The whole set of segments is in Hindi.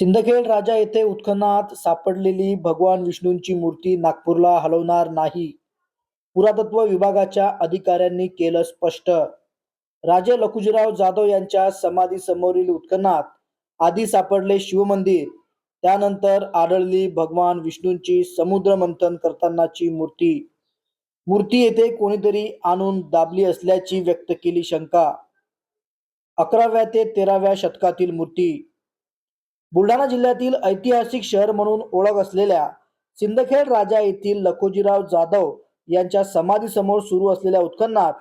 सिंदखेड राजा येथे उत्खनात सापडलेली भगवान विष्णूंची मूर्ती नागपूरला हलवणार नाही. पुरातत्व विभागाच्या अधिकाऱ्यांनी केलं स्पष्ट. राजे लखुजीराव जाधव यांच्या समाधीसमोरील उत्खनात आधी सापडले शिवमंदिर त्यानंतर आढळली भगवान विष्णूंची समुद्र मंथन करतानाची मूर्ती. मूर्ती येथे कोणीतरी आणून दाबली असल्याची व्यक्त केली शंका. अकराव्या ते तेराव्या शतकातील मूर्ती बुलढाणा जिल्ह्यातील ऐतिहासिक शहर म्हणून ओळख असलेल्या सिंदखेड राजा येथील लखोजीराव जाधव यांच्या समाधीसमोर सुरू असलेल्या उत्खननात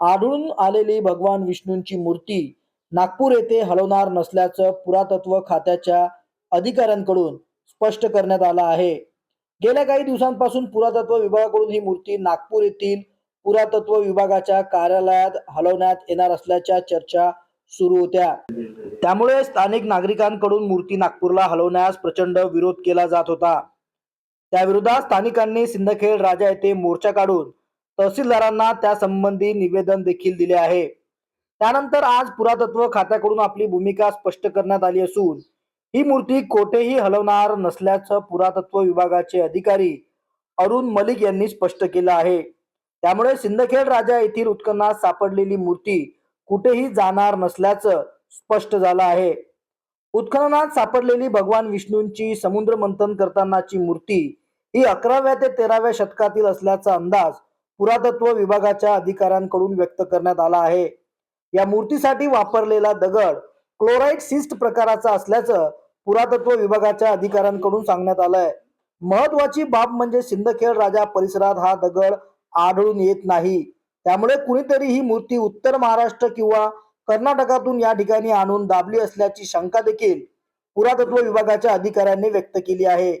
आढळून आलेली भगवान विष्णूंची मूर्ती नागपूर येथे हलवणार नसल्याचं पुरातत्व खात्याच्या अधिकाऱ्यांकडून स्पष्ट करण्यात आलं आहे. गेल्या काही दिवसांपासून पुरातत्व विभागाकडून ही मूर्ती नागपूर येथील पुरातत्व विभागाच्या कार्यालयात हलवण्यात येणार असल्याच्या चर्चा सुरू होत्या. त्यामुळे स्थानिक नागरिकांकडून मूर्ती नागपूरला हलवण्यास प्रचंड विरोध केला जात होता. त्याविरोधात स्थानिकांनी सिंदखेड राजा येथे मोर्चा काढून तहसीलदारांना त्यासंबंधी निवेदन देखील दिले आहे. त्यानंतर आज पुरातत्व खात्याकडून आपली भूमिका स्पष्ट करण्यात आली असून ही मूर्ती कोठेही हलवणार नसल्याचं पुरातत्व विभागाचे अधिकारी अरुण मलिक यांनी स्पष्ट केलं आहे. त्यामुळे सिंदखेड राजा येथील उत्खननात सापडलेली मूर्ती कुठेही जाणार नसल्याचं स्पष्ट झालं आहे. उत्खननात सापडलेली भगवान विष्णूंची समुद्र मंथन करतानाची मूर्ती ही अकराव्या ते तेराव्या शतकातील असल्याचा अंदाज पुरातत्व विभागाच्या अधिकाऱ्यांकडून व्यक्त करण्यात आला आहे. या मूर्तीसाठी वापरलेला दगड क्लोराईड सिस्ट प्रकाराचा असल्याचं पुरातत्व विभागाच्या अधिकाऱ्यांकडून सांगण्यात आलंय. महत्वाची बाब म्हणजे सिंदखेड राजा परिसरात हा दगड आढळून येत नाही. त्यामुळे कुणीतरी ही मूर्ती उत्तर महाराष्ट्र किंवा कर्नाटकातून या ठिकाणी आणून दाबली असल्याची शंका देखील पुरातत्व विभागाच्या अधिकाऱ्यांनी व्यक्त केली आहे.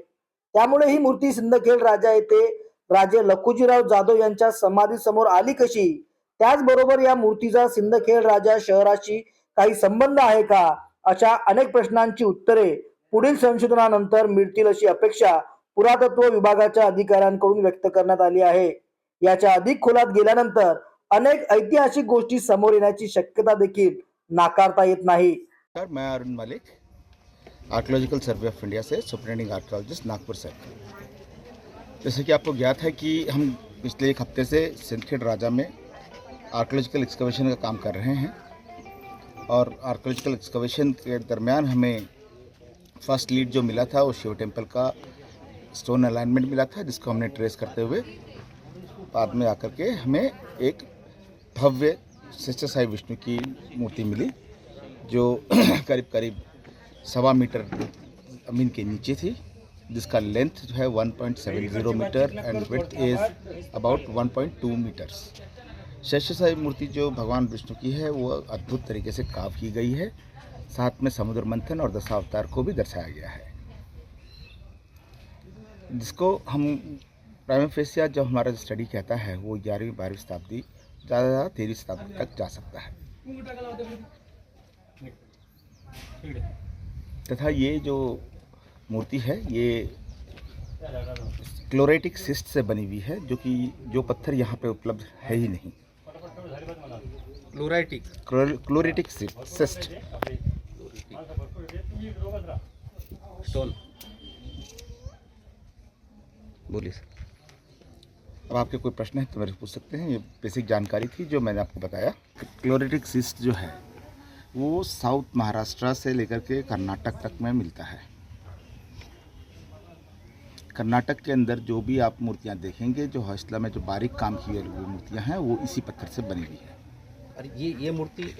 त्यामुळे ही मूर्ती सिंदखेड राजा येथे राजे लखुजीराव जाधव यांच्या समाधी समोर आली कशी? त्याचबरोबर या मूर्तीचा सिंदखेड राजा शहराशी काही संबंध आहे का? अशा अनेक प्रश्नांची उत्तरे पुढील संशोधनानंतर मिळतील अशी अपेक्षा पुरातत्व विभागाच्या अधिकाऱ्यांकडून व्यक्त करण्यात आली आहे. याच्या अधिक खोलात गेल्यानंतर अनेक ऐतिहासिक गोष्टी समोर येण्याची शक्यता देखील नाकारता येत नाही. सर मैं Arun Malik archaeological survey of India से सुपरिटेंडिंग आर्कोलॉजिस्ट नागपुर से। जैसे कि आपको ज्ञात है कि हम पिछले एक हफ़्ते से सिंदखेड राजा में आर्कोलॉजिकल एक्सकवेशन का काम कर रहे हैं और आर्कोलॉजिकल एक्सकवेशन के दरमियान हमें फ़र्स्ट लीड जो मिला था वो शिव टेंपल का स्टोन अलाइनमेंट मिला था, जिसको हमने ट्रेस करते हुए बाद में आकर के हमें एक भव्य शिष्य साई विष्णु की मूर्ति मिली, जो करीब करीब सवा मीटर ज़मीन के नीचे थी, जिसका लेंथ जो है 1.70 meter and width is about 1.2 meters Shesh Sai murti जो भगवान विष्णु की है, वो अद्भुत तरीके से काव की गई है। साथ में समुद्र मंथन और दशावतार को भी दर्शाया गया है। जिसको हम प्राइम फेसिया जो हमारा स्टडी कहता है वो ग्यारहवीं बारहवीं शताब्दी ज़्यादा से ज़्यादा तेरहवीं शताब्दी तक जा सकता है। तथा ये जो मूर्ति है ये क्लोरेटिक सिस्ट से बनी हुई है जो कि जो पत्थर यहाँ पे उपलब्ध है ही नहीं। क्लोराइटिक। Chloritic schist. स्टोन बोलिए सर। अब आपके कोई प्रश्न है तो मेरे पूछ सकते हैं। ये बेसिक जानकारी थी जो मैंने आपको बताया। क्लोरेटिक सिस्ट जो है वो साउथ महाराष्ट्र से लेकर के कर्नाटक तक में मिलता है। कर्नाटक के अंदर जो भी आप मूर्तियाँ देखेंगे जो हौसला में जो बारीक काम की हुई मूर्तियाँ हैं वो इसी पत्थर से बनी हुई है। और ये ये मूर्ति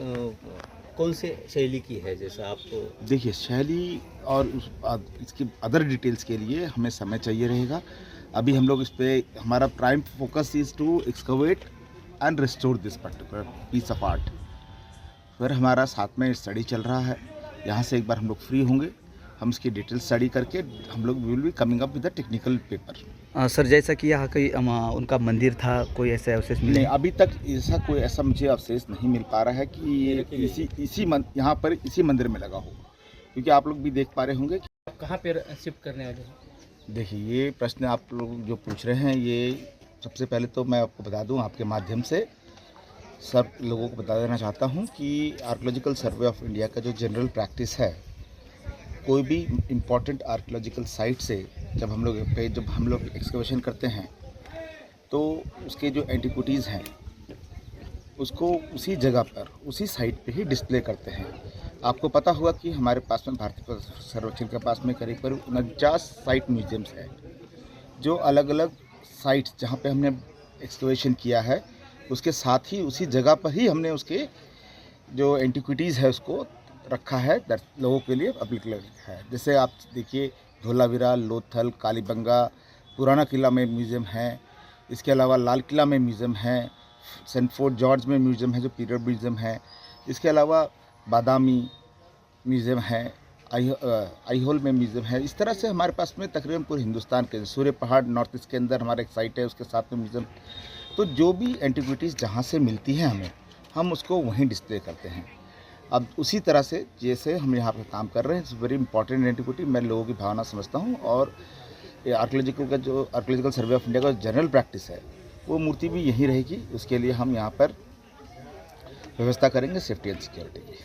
कौन से शैली की है जैसा आपको देखिए शैली और उस इसकी अदर डिटेल्स के लिए हमें समय चाहिए रहेगा। अभी हम लोग इस पर हमारा prime focus is to excavate and restore this particular piece of art फिर हमारा साथ में स्टडी चल रहा है। यहाँ से एक बार हम लोग फ्री होंगे। हम इसकी डिटेल स्टडी करके हम लोग will be coming up with the technical paper sir जैसा कि यहाँ कोई उनका मंदिर था कोई ऐसे अवशेष मिले? नहीं अभी तक ऐसा कोई ऐसा मुझे अवशेष नहीं मिल पा रहा है कि ये इसी इसी मन, यहाँ पर इसी मंदिर में लगा हो। क्योंकि आप लोग भी देख पा रहे होंगे आप कहाँ पे शिफ्ट करने वाले हैं? देखिए, ये प्रश्न आप लोग जो पूछ रहे हैं, ये सबसे पहले तो मैं आपको बता दूँ आपके माध्यम से। सब लोगों को बता देना चाहता हूँ कि आर्कोलॉजिकल सर्वे ऑफ़ इंडिया का जो जनरल प्रैक्टिस है, कोई भी इंपॉर्टेंट आर्कोलॉजिकल साइट से जब हम लोग पे, जब हम लोग एक्सकवेशन करते हैं तो उसके जो एंटिक्विटीज़ हैं, उसको उसी जगह पर, उसी साइट पे ही डिस्प्ले करते हैं। आपको पता होगा कि हमारे पास में भारतीय सर्वेक्षण के पास में करीब करीब उनचास साइट म्यूजियम्स हैं, जो अलग अलग साइट्स जहाँ पे हमने एक्सकवेशन किया है, उसके साथ ही उसी जगह पर ही हमने उसके जो एंटिक्विटीज़ है उसको रखा है लोगों के लिए पब्लिक है। जैसे आप देखिए, धोलावीरा, लोथल, कालीबंगा, पुराना किला में म्यूज़ियम है, इसके अलावा लाल किला में म्यूज़ियम है, सेंट फोर्ट जॉर्ज में म्यूज़ियम है, जो पीरियड म्यूज़ियम है, इसके अलावा बादामी म्यूज़ियम है, आई आईहोल में म्यूज़ियम है। इस तरह से हमारे पास में तकरीबन पूरे हिंदुस्तान के, सूर्य पहाड़ नॉर्थ ईस्ट के अंदर हमारा एक साइट है, उसके साथ में म्यूज़ियम। तो जो भी एंटिक्विटीज़ जहाँ से मिलती हैं हमें, हम उसको वहीं डिस्प्ले करते हैं। अब उसी तरह से जैसे हम यहाँ पर काम कर रहे हैं, इट्स वेरी इंपॉर्टेंट एंटिक्विटी, मैं लोगों की भावना समझता हूँ और आर्कोलॉजिकल का जो आर्कोलॉजिकल सर्वे ऑफ़ इंडिया का जनरल प्रैक्टिस है, वो मूर्ति भी यहीं रहेगी, उसके लिए हम यहाँ पर व्यवस्था करेंगे सेफ्टी एंड सिक्योरिटी की।